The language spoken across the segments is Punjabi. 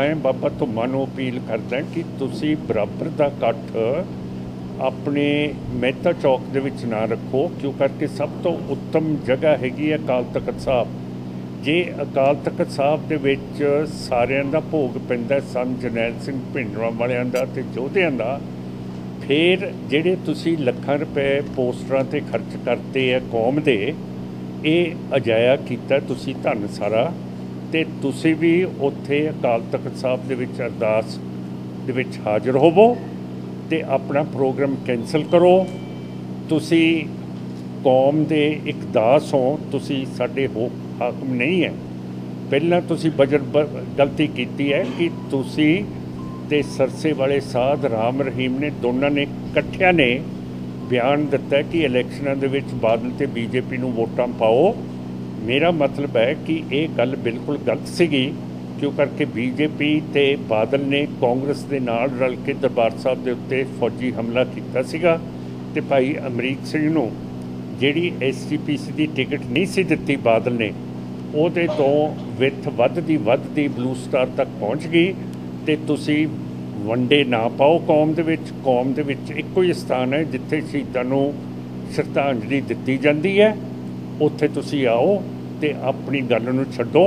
ਮੈਂ ਬਾਬਾ ਧੁੰਮਾ ਨੂੰ ਅਪੀਲ ਕਰਦਾ ਕਿ ਤੁਸੀਂ ਬਰਾਬਰ ਦਾ ਇਕੱਠ ਆਪਣੇ ਮਹਿਤਾ ਚੌਕ ਦੇ ਵਿੱਚ ਨਾ ਰੱਖੋ ਕਿਉਂ ਕਰਕੇ ਸਭ ਤੋਂ ਉੱਤਮ ਜਗ੍ਹਾ ਹੈਗੀ ਹੈ ਅਕਾਲ ਤਖਤ ਸਾਹਿਬ। ਜੇ ਅਕਾਲ ਤਖਤ ਸਾਹਿਬ ਦੇ ਵਿੱਚ ਸਾਰਿਆਂ ਦਾ ਭੋਗ ਪੈਂਦਾ ਹੈ, ਸੰਤ ਜਰਨੈਲ ਸਿੰਘ ਭਿੰਡਰਾਂ ਵਾਲਿਆਂ ਦਾ ਤੇ ਯੋਧਿਆਂ ਦਾ ਫਿਰ ਜਿਹੜੇ ਤੁਸੀਂ ਲੱਖਾਂ ਰੁਪਏ ਪੋਸਟਰਾਂ ਤੇ ਖਰਚ ਕਰਤੇ ਆ ਕੌਮ ਦੇ ਇਹ ਅਜਾਇਆ ਕੀਤਾ ਤੁਸੀਂ ਧੰਨ ਸਾਰਾ। ਤੇ ਤੁਸੀਂ ਵੀ ਉੱਥੇ ਅਕਾਲ ਤਖਤ ਸਾਹਿਬ ਦੇ ਵਿੱਚ ਅਰਦਾਸ ਦੇ ਵਿੱਚ ਹਾਜ਼ਰ ਹੋਵੋ ਤੇ ਆਪਣਾ ਪ੍ਰੋਗਰਾਮ ਕੈਨਸਲ ਕਰੋ। ਤੁਸੀਂ ਕੌਮ ਦੇ ਇੱਕ ਦਾਸ ਹੋ, ਤੁਸੀਂ ਸਾਡੇ ਹੋ, ਹਾਕਮ ਨਹੀਂ ਹੈ। ਪਹਿਲਾਂ ਤੁਸੀਂ ਬਜਟ ਬ- ਗਲਤੀ ਕੀਤੀ ਹੈ ਕਿ ਤੁਸੀਂ ਤੇ ਸਰਸੇ ਵਾਲੇ ਸਾਧ ਰਾਮ ਰਹੀਮ ਨੇ, ਦੋਨਾਂ ਨੇ ਇਕੱਠਿਆਂ ਨੇ ਬਿਆਨ ਦਿੱਤਾ ਕਿ ਇਲੈਕਸ਼ਨਾਂ ਦੇ ਵਿੱਚ ਬਾਦਲ ਤੇ ਬੀਜੇਪੀ ਨੂੰ ਵੋਟਾਂ ਪਾਓ। ਮੇਰਾ ਮਤਲਬ ਹੈ ਕਿ ਇਹ ਗੱਲ ਬਿਲਕੁਲ ਗਲਤ ਸੀਗੀ, ਕਿਉਂ ਕਰਕੇ ਬੀਜੇਪੀ ਤੇ ਬਾਦਲ ਨੇ ਕਾਂਗਰਸ ਦੇ ਨਾਲ ਰਲ ਕੇ ਦਰਬਾਰ ਸਾਹਿਬ ਦੇ ਉੱਤੇ ਫੌਜੀ ਹਮਲਾ ਕੀਤਾ ਸੀਗਾ ਤੇ ਭਾਈ ਅਮਰੀਕ ਸਿੰਘ ਨੂੰ ਜਿਹੜੀ ਐਸਜੀਪੀਸੀ ਦੀ ਟਿਕਟ ਨਹੀਂ ਸੀ ਦਿੱਤੀ ਬਾਦਲ ਨੇ, ਉਹਦੇ ਤੋਂ ਵਿੱਥ ਵੱਧ ਦੀ ਵੱਧ ਦੀ ਬਲੂ ਸਟਾਰ ਤੱਕ ਪਹੁੰਚ ਗਈ ਤੇ ਤੁਸੀਂ ਵੰਡੇ ਨਾ ਪਾਓ ਕੌਮ ਦੇ ਵਿੱਚ। ਕੌਮ ਦੇ ਵਿੱਚ ਇੱਕੋ ਹੀ ਸਥਾਨ ਹੈ ਜਿੱਥੇ ਸ਼ਹੀਦਾਂ ਨੂੰ ਸ਼ਰਧਾਂਜਲੀ ਦਿੱਤੀ ਜਾਂਦੀ ਹੈ। ਉੱਥੇ ਤੁਸੀਂ ਆਓ ਤੇ ਆਪਣੀ ਗੱਲ ਨੂੰ ਛੱਡੋ।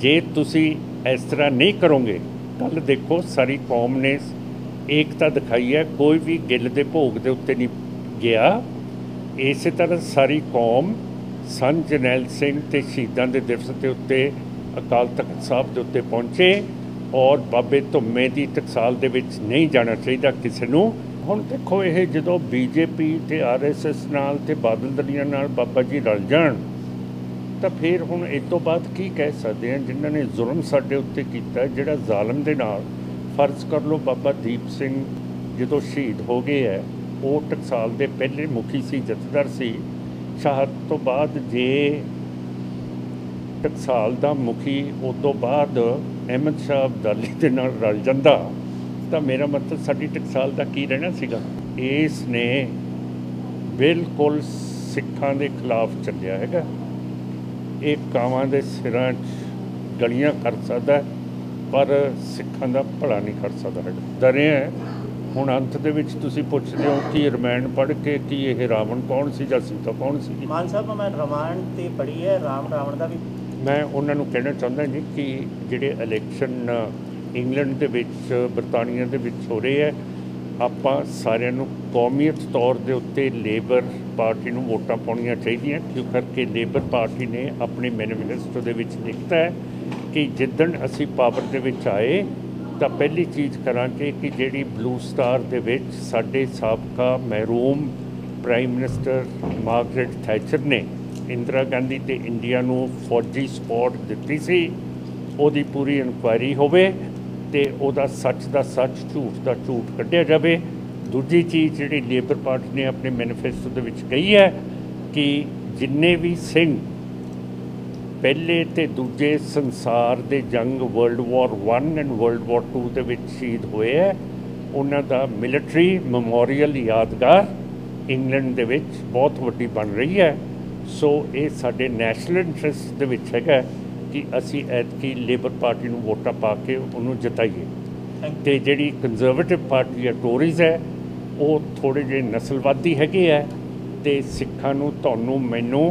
ਜੇ ਤੁਸੀਂ ਇਸ ਤਰ੍ਹਾਂ ਨਹੀਂ ਕਰੋਗੇ ਕੱਲ ਦੇਖੋ ਸਾਰੀ ਕੌਮ ਨੇ ਏਕਤਾ ਦਿਖਾਈ ਹੈ। ਕੋਈ ਵੀ ਗਿੱਲ ਦੇ ਭੋਗ ਦੇ ਉੱਤੇ ਨਹੀਂ ਗਿਆ। ਇਸੇ ਤਰ੍ਹਾਂ ਸਾਰੀ ਕੌਮ ਸੰਤ ਜਰਨੈਲ ਸਿੰਘ ਤੇ ਸ਼ਹੀਦਾਂ ਦੇ ਦਿਵਸ ਦੇ ਉੱਤੇ, ਅਕਾਲ ਤਖਤ ਸਾਹਿਬ ਦੇ ਉੱਤੇ ਪਹੁੰਚੇ ਔਰ ਬਾਬੇ ਧੁੰਮੇ ਦੀ ਟਕਸਾਲ ਦੇ ਵਿੱਚ ਨਹੀਂ ਜਾਣਾ ਚਾਹੀਦਾ ਕਿਸੇ ਨੂੰ। ਹੁਣ ਦੇਖੋ ਇਹ ਜਦੋਂ ਬੀਜੇਪੀ ਤੇ ਆਰਐਸਐਸ ਨਾਲ ਤੇ ਬਾਦਲ ਦਲੀਆਂ ਨਾਲ ਬਾਬਾ ਜੀ ਰਲ ਜਾਣ ਤਾਂ ਫਿਰ ਹੁਣ ਇਸ ਤੋਂ ਬਾਅਦ ਕੀ ਕਹਿ ਸਕਦੇ ਹਾਂ, ਜਿਨ੍ਹਾਂ ਨੇ ਜ਼ੁਲਮ ਸਾਡੇ ਉੱਤੇ ਕੀਤਾ, ਜਿਹੜਾ ਜ਼ਾਲਮ ਦੇ ਨਾਲ ਫਰਜ਼ ਕਰ ਲਓ ਬਾਬਾ ਦੀਪ ਸਿੰਘ ਜਦੋਂ ਸ਼ਹੀਦ ਹੋ ਗਏ ਹੈ, ਉਹ ਟਕਸਾਲ ਦੇ ਪਹਿਲੇ ਮੁਖੀ ਸੀ, ਜਥੇਦਾਰ ਸੀ। ਸ਼ਹਾਦਤ ਤੋਂ ਬਾਅਦ ਜੇ ਟਕਸਾਲ ਦਾ ਮੁਖੀ, ਉਸ ਤੋਂ ਬਾਅਦ ਅਹਿਮਦ ਸ਼ਾਹ ਅਬਦਾਲੀ ਦੇ ਨਾਲ ਰਲ ਜਾਂਦਾ। ਤਾਂ ਮੇਰਾ ਮਤਲਬ ਸਾਡੀ ਟਕਸਾਲ ਦਾ ਕੀ ਰਹਿਣਾ ਸੀਗਾ? ਇਸ ਨੇ ਬਿਲਕੁਲ ਸਿੱਖਾਂ ਦੇ ਖਿਲਾਫ ਚੱਲਿਆ ਹੈਗਾ। ਇਹ ਕਾਵਾਂ ਦੇ ਸਿਰਾਂ 'ਚ ਗਲੀਆਂ ਕਰ ਸਕਦਾ ਪਰ ਸਿੱਖਾਂ ਦਾ ਭਲਾ ਨਹੀਂ ਕਰ ਸਕਦਾ ਹੈ ਹੁਣ ਅੰਤ ਦੇ ਵਿੱਚ ਤੁਸੀਂ ਪੁੱਛਦੇ ਹੋ ਕਿ ਰਮਾਇਣ ਪੜ੍ਹ ਕੇ ਕਿ ਇਹ ਰਾਵਣ ਕੌਣ ਸੀ ਜਾਂ ਸੀਤਾ ਕੌਣ ਸੀ? ਮਾਨ ਸਾਹਿਬ ਮੈਂ ਰਮਾਇਣ ਤੇ ਪੜ੍ਹੀ ਹੈ ਰਾਮ ਰਾਵਣ ਦਾ ਵੀ। ਮੈਂ ਉਹਨਾਂ ਨੂੰ ਕਹਿਣਾ ਚਾਹੁੰਦਾ ਜੀ ਕਿ ਜਿਹੜੇ ਇਲੈਕਸ਼ਨ ਇੰਗਲੈਂਡ ਦੇ ਵਿੱਚ ਬਰਤਾਨੀਆ ਦੇ ਵਿੱਚ ਹੋ ਰਹੇ ਹੈ ਆਪਾਂ ਸਾਰਿਆਂ ਨੂੰ ਕੌਮੀਅਤ ਤੌਰ ਦੇ ਉੱਤੇ ਲੇਬਰ ਪਾਰਟੀ ਨੂੰ ਵੋਟਾਂ ਪਾਉਣੀਆਂ ਚਾਹੀਦੀਆਂ ਕਿਉਂ ਕਰਕੇ ਲੇਬਰ ਪਾਰਟੀ ਨੇ ਆਪਣੇ ਮੈਨੀਫੈਸਟੋ ਦੇ ਵਿੱਚ ਲਿਖਤਾ ਹੈ ਕਿ ਜਿੱਦਣ ਅਸੀਂ ਪਾਵਰ ਦੇ ਵਿੱਚ ਆਏ ਤਾਂ ਪਹਿਲੀ ਚੀਜ਼ ਕਰਾਂਗੇ ਕਿ ਜਿਹੜੀ ਬਲੂ ਸਟਾਰ ਦੇ ਵਿੱਚ ਸਾਡੇ ਸਾਬਕਾ ਮਹਿਰੂਮ ਪ੍ਰਾਈਮ ਮਿਨਿਸਟਰ ਮਾਰਗਰੇਟ ਥੈਚਰ ਨੇ ਇੰਦਰਾ ਗਾਂਧੀ ਤੇ ਇੰਡੀਆ ਨੂੰ ਫੌਜੀ ਸਪੋਰਟ ਦਿੱਤੀ ਸੀ, ਉਹਦੀ ਪੂਰੀ ਇਨਕੁਆਇਰੀ ਹੋਵੇ ਤੇ ਉਹਦਾ ਸੱਚ ਦਾ ਸੱਚ, ਝੂਠ ਦਾ ਝੂਠ ਕੱਢਿਆ ਜਾਵੇ। ਦੂਜੀ ਚੀਜ਼ ਜਿਹੜੀ ਲੇਬਰ ਪਾਰਟੀ ਨੇ ਆਪਣੇ ਮੈਨੀਫੈਸਟੋ ਦੇ ਵਿੱਚ ਕਹੀ ਹੈ ਕਿ ਜਿੰਨੇ ਵੀ ਸਿੰਘ ਪਹਿਲੇ ਤੇ ਦੂਜੇ ਸੰਸਾਰ ਦੇ ਜੰਗ world war 1 and world war 2 ਦੇ ਵਿੱਚ ਸ਼ਹੀਦ ਹੋਏ ਹੈ, ਉਹਨਾਂ ਦਾ ਮਿਲਟਰੀ ਮੈਮੋਰੀਅਲ ਯਾਦਗਾਰ ਇੰਗਲੈਂਡ ਦੇ ਵਿੱਚ ਬਹੁਤ ਵੱਡੀ ਬਣ ਰਹੀ ਹੈ। ਸੋ ਇਹ ਸਾਡੇ ਨੈਸ਼ਨਲ ਇੰਟਰਸਟ ਦੇ ਵਿੱਚ ਹੈਗਾ। ਕਿ ਅਸੀਂ ਐਤਕੀ ਲੇਬਰ ਪਾਰਟੀ ਨੂੰ ਵੋਟਾਂ ਪਾ ਕੇ ਉਹਨੂੰ ਜਿਤਾਈਏ। ਤੇ ਜਿਹੜੀ ਕੰਜ਼ਰਵੇਟਿਵ ਪਾਰਟੀ ਹੈ ਟੋਰੀਜ਼ ਹੈ ਉਹ ਥੋੜੇ ਜਿਹੇ ਨਸਲਵਾਦੀ ਹੈਗੇ ਹੈ ਤੇ ਸਿੱਖਾਂ ਨੂੰ ਤੁਹਾਨੂੰ ਮੈਨੂੰ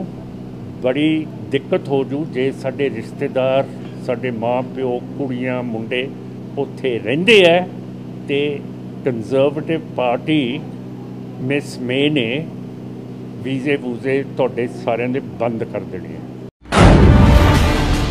ਬੜੀ ਦਿੱਕਤ ਹੋ ਜੂ ਜੇ ਸਾਡੇ ਰਿਸ਼ਤੇਦਾਰ ਸਾਡੇ ਮਾਂ ਪਿਓ ਕੁੜੀਆਂ ਮੁੰਡੇ ਉੱਥੇ ਰਹਿੰਦੇ ਹੈ ਤੇ ਕੰਜ਼ਰਵੇਟਿਵ ਪਾਰਟੀ ਮਿਸ ਮੇ ਨੇ ਵੀਜ਼ੇ ਵੂਜ਼ੇ ਤੁਹਾਡੇ ਸਾਰਿਆਂ ਦੇ ਬੰਦ ਕਰ ਦੇਣੇ ਆ